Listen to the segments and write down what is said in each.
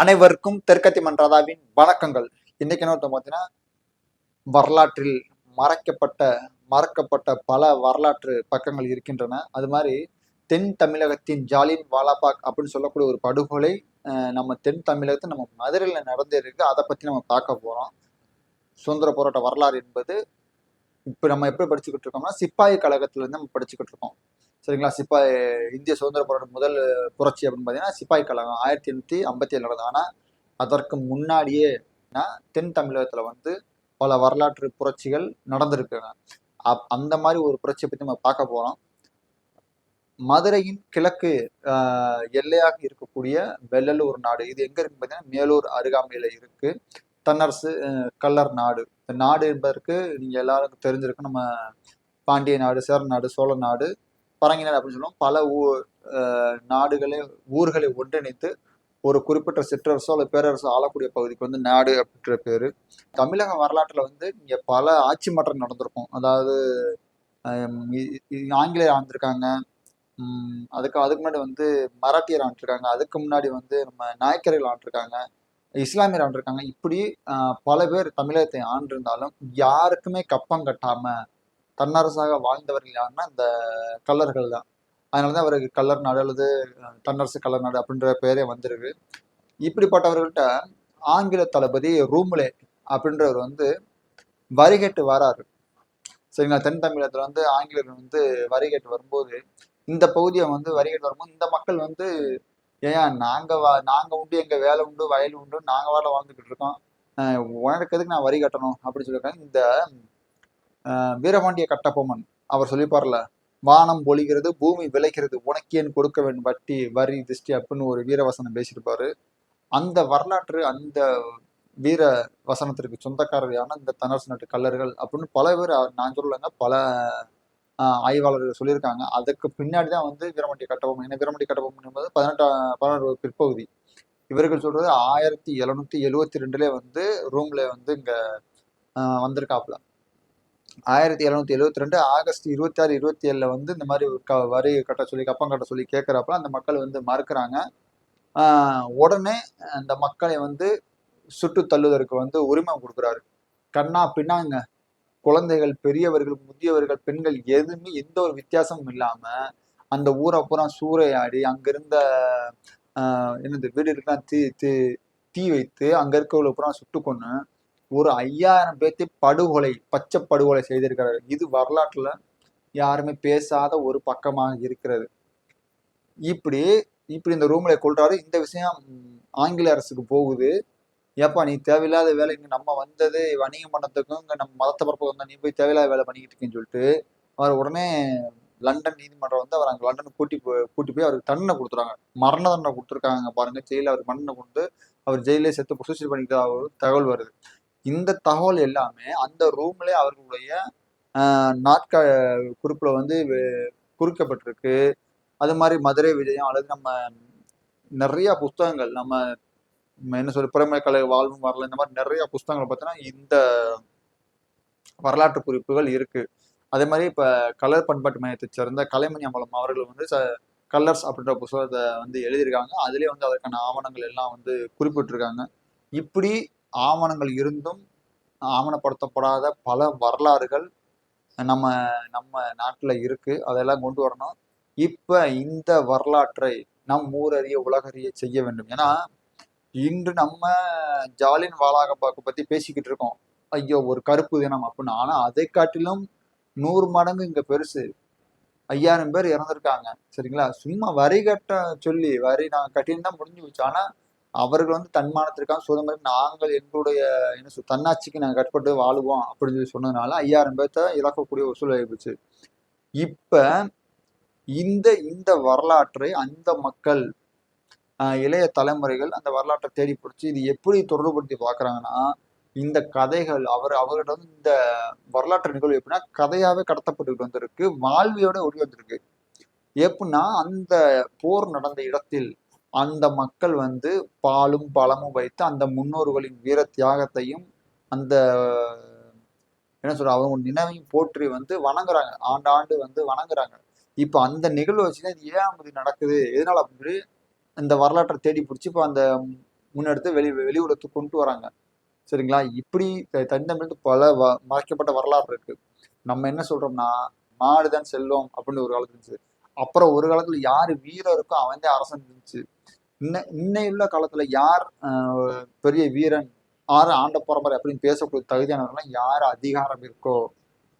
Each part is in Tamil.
அனைவருக்கும் தெற்கத்தி மன்றாதாவின் வணக்கங்கள். இன்னைக்கு என்ன பார்த்தீங்கன்னா வரலாற்றில் மறைக்கப்பட்ட மறக்கப்பட்ட பல வரலாற்று பக்கங்கள் இருக்கின்றன. அது மாதிரி தென் தமிழகத்தின் ஜாலின் வாலாபாக் அப்படின்னு சொல்லக்கூடிய ஒரு படுகொலை நம்ம தென் தமிழகத்தில் நம்ம மதுரையில் நடந்திருக்கு. அதை பற்றி நம்ம பார்க்க போகிறோம் சுதந்திர போராட்ட வரலாறு என்பது இப்போ நம்ம எப்படி படிச்சுக்கிட்டு இருக்கோம்னா சிப்பாய் கழகத்திலேருந்து நம்ம படிச்சுக்கிட்டு இருக்கோம். சரிங்களா? சிப்பாய் இந்திய சுதந்திர போராட்ட முதல் புரட்சி அப்படின்னு பார்த்தீங்கன்னா சிப்பாய் கழகம் ஆயிரத்தி எண்ணூற்றி ஐம்பத்தி ஏழு நடந்தது. ஆனால் அதற்கு முன்னாடியே தென் தமிழகத்தில் வந்து பல வரலாற்று புரட்சிகள் நடந்திருக்குங்க. அப் அந்த மாதிரி ஒரு புரட்சியை பற்றி நம்ம பார்க்க போகிறோம் மதுரையின் கிழக்கு ஆஹ், எல்லையாக இருக்கக்கூடிய வெள்ளலூர் நாடு. இது எங்கே இருக்குன்னு பார்த்தீங்கன்னா மேலூர் அருகாமையில் இருக்கு. தன்னரசு கல்லர் நாடு. இந்த நாடு என்பதற்கு நீங்க எல்லாருக்கும் தெரிஞ்சிருக்கும். நம்ம பாண்டிய நாடு சேர நாடு சோழ நாடு பரங்கினர் அப்படின்னு சொல்லுவோம். பல ஊ நாடுகளை ஊர்களை ஒன்றிணைத்து ஒரு குறிப்பிட்ட சிற்றரசோ அல்லது பேரரசோ ஆளக்கூடிய பகுதிக்கு வந்து நாடு அப்படின்ற பேர். தமிழக வரலாற்றில் வந்து இங்கே பல ஆட்சி மாற்றம் நடந்திருக்கும். அதாவது ஆங்கிலேயர் ஆண்டிருக்காங்க. அதுக்கு அதுக்கு முன்னாடி வந்து மராட்டியர் ஆண்டிருக்காங்க. அதுக்கு முன்னாடி வந்து நம்ம நாயக்கர்கள் ஆண்டிருக்காங்க. இஸ்லாமியர் ஆண்டிருக்காங்க. இப்படி பல பேர் தமிழகத்தை ஆண்டிருந்தாலும் யாருக்குமே கப்பம் கட்டாமல் தன்னரசாக வாழ்ந்தவர்கள் யாருன்னா இந்த கல்லர்கள் தான். அதனாலதான் அவருக்கு கல்லர் நாடு அல்லது தன்னரசு கல்லர் நாடு அப்படின்ற பேரே வந்திருக்கு. இப்படிப்பட்டவர்கள்ட்ட ஆங்கில தளபதி ரூம்லே அப்படின்றவர் வந்து வரிகட்டு வராரு. சரிங்களா? தென் தமிழகத்துல வந்து ஆங்கிலேயர் வந்து வரிகட்டு வரும்போது இந்த பகுதியை வந்து வரிகட்டு வரும்போது இந்த மக்கள் வந்து ஏன் நாங்க வா நாங்க உண்டு எங்க வேலை உண்டு வயல் உண்டு நாங்க வாழ வாழ்ந்துகிட்டு இருக்கோம். உணர்க்கிறதுக்கு உனக்கு எதுக்கு நான் வரி கட்டணும்? அப்படின்னு சொல்லியிருக்காங்க. இந்த வீரபாண்டிய கட்டபொம்மன் அவர் சொல்லிப்பார்ல வானம் பொழிகிறது பூமி விளைக்கிறது உனக்கு ஏன் கொடுக்க வேண்டும்? வட்டி வரி திஷ்டி அப்படின்னு ஒரு வீரவசனம் பேசியிருப்பாரு. அந்த வரலாற்று அந்த வீர வசனத்திற்கு சொந்தக்காரரையான இந்த தனரசு நாட்டு கல்லர்கள் அப்படின்னு பல பேர் நான் சொல்லலைங்க பல ஆய்வாளர்கள் சொல்லியிருக்காங்க. அதுக்கு பின்னாடி தான் வந்து வீரமண்டி கட்டபொம்மன். ஏன்னா வீரமண்டி கட்டபொம்மன் என்பது பதினெட்டாம் பதினோரு பிற்பகுதி. இவர்கள் சொல்றது ஆயிரத்தி எழுநூத்தி எழுவத்தி ரெண்டுல வந்து ரூம்ல வந்து இங்க வந்திருக்காப்புல. ஆயிரத்தி எழுநூத்தி எழுபத்தி ரெண்டு ஆகஸ்ட் இருபத்தி ஆறு இருபத்தி ஏழுல வந்து இந்த மாதிரி க வரி கட்ட சொல்லி கப்பம் கட்ட சொல்லி கேட்குறப்ப அந்த மக்கள் வந்து மறுக்கிறாங்க. உடனே அந்த மக்களை வந்து சுட்டு தள்ளுவதற்கு வந்து உரிமை கொடுக்குறாரு. கண்ணா பின்னாங்க. குழந்தைகள் பெரியவர்கள் முதியவர்கள் பெண்கள் எதுவுமே எந்த ஒரு வித்தியாசமும் இல்லாம அந்த ஊரை பூரா சூறையாடி அங்கிருந்த என்னது என்னது வீடுகளுக்கெல்லாம் தீ தீ தீ வைத்து அங்க இருக்கவங்களை பூரா சுட்டு ஒரு ஐயாயிரம் பேர்த்தி படுகொலை பச்சை படுகொலை செய்திருக்கிறாரு. இது வரலாற்றுல யாருமே பேசாத ஒரு பக்கமாக இருக்கிறது. இப்படி இப்படி இந்த ரூம்ல கொள்றாரு. இந்த விஷயம் ஆங்கில அரசுக்கு போகுது. ஏப்பா நீ தேவையில்லாத வேலை இங்க நம்ம வந்தது வணிகம் பண்ணதுக்கும் இங்க நம்ம மதத்தை பரப்ப வந்தா நீ போய் தேவையில்லாத வேலை பண்ணிக்கிட்டு இருக்கேன்னு சொல்லிட்டு அவர் உடனே லண்டன் நீதிமன்றம் வந்து அவர் அங்கே லண்டன் கூட்டி போய் கூட்டி போய் அவருக்கு தண்டனை கொடுத்துறாங்க மரண தண்டனை கொடுத்துருக்காங்க பாருங்க. ஜெயிலில் அவர் மண்ணை கொண்டு அவர் ஜெயிலே செத்து சூசைட் பண்ணிக்கிட்டு ஒரு தகவல் வருது. இந்த தகவல் எல்லாமே அந்த ரூம்ல அவர்களுடைய நாட்கள் நாட்க வந்து குறிக்கப்பட்டிருக்கு. அது மாதிரி மதுரை விஜயம் அல்லது நம்ம நிறைய புஸ்தகங்கள் நம்ம என்ன சொல்ற புறமை கலை வாழ்வும் வரல இந்த மாதிரி நிறைய புஸ்தகங்கள் பார்த்தீங்கன்னா இந்த வரலாற்று குறிப்புகள் இருக்கு. அதே மாதிரி இப்போ கலர் பண்பாட்டு மையத்தை சேர்ந்த கலைமணி அம்பலம் அவர்கள் வந்து ச- கலர்ஸ் அப்படின்ற புஸ்தகத்தை வந்து எழுதியிருக்காங்க. அதுலேயே வந்து அதற்கான ஆவணங்கள் எல்லாம் வந்து குறிப்பிட்டிருக்காங்க. இப்படி ஆவணங்கள் இருந்தும் ஆவணப்படுத்தப்படாத பல வரலாறுகள் நம்ம நம்ம நாட்டில் இருக்கு. அதெல்லாம் கொண்டு வரணும். இப்போ இந்த வரலாற்றை நம் ஊரறிய உலகறிய செய்ய வேண்டும். ஏன்னா இன்று நம்ம ஜாலின் வாலாகப்பாக்கு பற்றி பேசிக்கிட்டு இருக்கோம். ஐயோ ஒரு கருப்பு தினம் அப்படின்னு ஆனால் அதை காட்டிலும் நூறு மடங்கு இங்கே பெருசு. ஐயாயிரம் பேர் இறந்துருக்காங்க. சரிங்களா? சும்மா வரி கட்ட சொல்லி வரி நான் கட்டியிருந்தா முடிஞ்சு வச்சு ஆனால் அவர்கள் வந்து தன்மானத்திற்காக சுதந்திரம் நாங்கள் எங்களுடைய என்ன சொல் தன்னாட்சிக்கு நாங்கள் கட்டுப்பட்டு வாழுவோம் அப்படின்னு சொல்லி சொன்னதுனால ஐயாயிரம் பேர்த்த இழக்கக்கூடிய ஒரு சூழல் ஆயிடுச்சு இப்போ இந்த இந்த வரலாற்றை அந்த மக்கள் இளைய தலைமுறைகள் அந்த வரலாற்றை தேடி பிடிச்சி இது எப்படி தொடர்புபடுத்தி பார்க்குறாங்கன்னா இந்த கதைகள் அவர் அவர்கிட்ட வந்து இந்த வரலாற்று நிகழ்வு எப்படின்னா கதையாகவே கடத்தப்பட்டுக்கிட்டு வந்திருக்கு வாழ்வியோட ஒளி வந்திருக்கு. எப்படின்னா அந்த போர் நடந்த இடத்தில் அந்த மக்கள் வந்து பாலும் பழமும் வைத்து அந்த முன்னோர்களின் வீர தியாகத்தையும் அந்த என்ன சொல்ற அவங்க நினைவையும் போற்றி வந்து வணங்குறாங்க. ஆண்டாண்டு வந்து வணங்குறாங்க. இப்போ அந்த நிகழ்வு வச்சுன்னா இது ஏன் அப்படி நடக்குது. எதனால அப்படி? இந்த வரலாற்றை தேடி பிடிச்சி இப்போ அந்த முன்னெடுத்து வெளி வெளி கொண்டு வராங்க. சரிங்களா? இப்படி த- தனித்தமிழ்ந்து பல வ மறைக்கப்பட்ட வரலாறு இருக்கு. நம்ம என்ன சொல்றோம்னா மாடுதான் செல்வம் அப்படின்னு ஒரு காலத்துல இருந்துச்சு. அப்புறம் ஒரு காலத்துல யாரு வீரம் இருக்கோ அவன் தான் அரசன் இருந்துச்சு. இன்ன இன்னையுள்ள காலத்துல யார் ஆஹ், பெரிய வீரன் யார் ஆண்ட பரம்பரை அப்படின்னு பேசக்கூடிய தகுதியானவர்கள் யார் அதிகாரம் இருக்கோ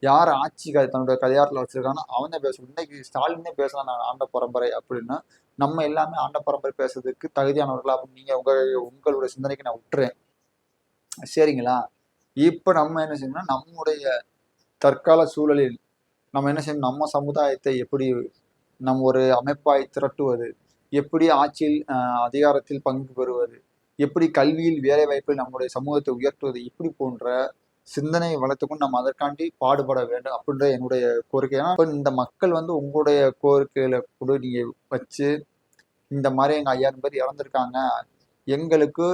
யார் ஆட்சி தன்னுடைய கதையாரத்தில் வச்சிருக்கானோ அவன் தான் பேசணும் இன்னைக்கு ஸ்டாலினே பேசலாம் நான் ஆண்ட பரம்பரை அப்படின்னா நம்ம எல்லாமே ஆண்ட பரம்பரை பேசுறதுக்கு தகுதியானவர்களா அப்படின்னு நீங்க உங்க உங்களுடைய சிந்தனைக்கு நான் விட்டுறேன் சரிங்களா? இப்ப நம்ம என்ன செய்யணும்னா நம்முடைய தற்கால சூழலில் நம்ம என்ன செய்யணும் நம்ம சமுதாயத்தை எப்படி நம் ஒரு அமைப்பாய் திரட்டுவது எப்படி ஆட்சியில் அதிகாரத்தில் பங்கு பெறுவது எப்படி கல்வியில் வேலை வாய்ப்பில் நம்முடைய சமூகத்தை உயர்த்துவது இப்படி போன்ற சிந்தனையை வளர்த்துக்கொண்டு நம்ம அதற்காண்டி பாடுபட வேண்டும் அப்படின்ற என்னுடைய கோரிக்கை. ஏன்னா இந்த மக்கள் வந்து உங்களுடைய கோரிக்கையில கூட நீங்கள் வச்சு இந்த மாதிரி எங்கள் ஐயாயிரம் பேர் இறந்துருக்காங்க. எங்களுக்கு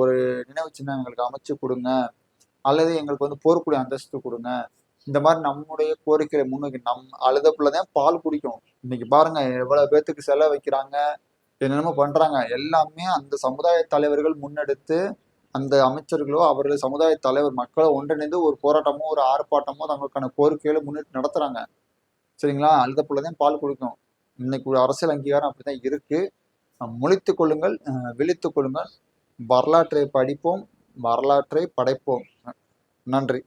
ஒரு நினைவு சின்னம் எங்களுக்கு அமைச்சு கொடுங்க. அல்லது எங்களுக்கு வந்து போர்க்குடி அந்தஸ்து கொடுங்க. இந்த மாதிரி நம்முடைய கோரிக்கையை முன்னோக்கி நம் தான் பால் குடிக்கும் இன்னைக்கு பாருங்க எவ்வளவு பேத்துக்கு செலவு வைக்கிறாங்க என்னென்னமோ பண்றாங்க. எல்லாமே அந்த சமுதாய தலைவர்கள் முன்னெடுத்து அந்த அமைச்சர்களோ அவர்கள் சமுதாய தலைவர் மக்களை ஒன்றிணைந்து ஒரு போராட்டமோ ஒரு ஆர்ப்பாட்டமோ தங்களுக்கான கோரிக்கைகளை முன்னிட்டு நடத்துறாங்க. சரிங்களா? அழுதப்புலதான் பால் குடிக்கும் இன்னைக்கு ஒரு அரசியல் அங்கீகாரம் அப்படிதான் இருக்கு. முழித்து கொள்ளுங்கள் விழித்து கொள்ளுங்கள். வரலாற்றை படிப்போம் வரலாற்றை படைப்போம். நன்றி.